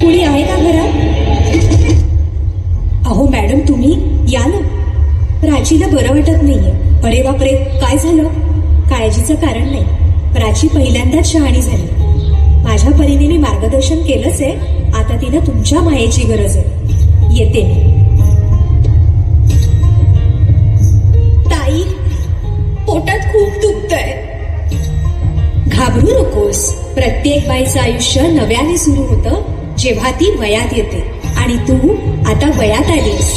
कुणी आहे का घरात? अहो मॅडम तुम्ही या ना. प्राचीला बरं वाटत नाहीये. अरे बापरे काय झालं? काळजीचं कारण नाही. प्राची पहिल्यांदाच शहाणी झाली. माझ्या परीने मी मार्गदर्शन केलंच आहे. आता तिला तुमच्या मायेची गरज आहे. येते ताई पोटात खूप दुखतय. घाबरू नकोस. प्रत्येक बाईचं आयुष्य नव्याने सुरू होतं. जेव्हा ती वयात येते आणि तू आता वयात आलीस.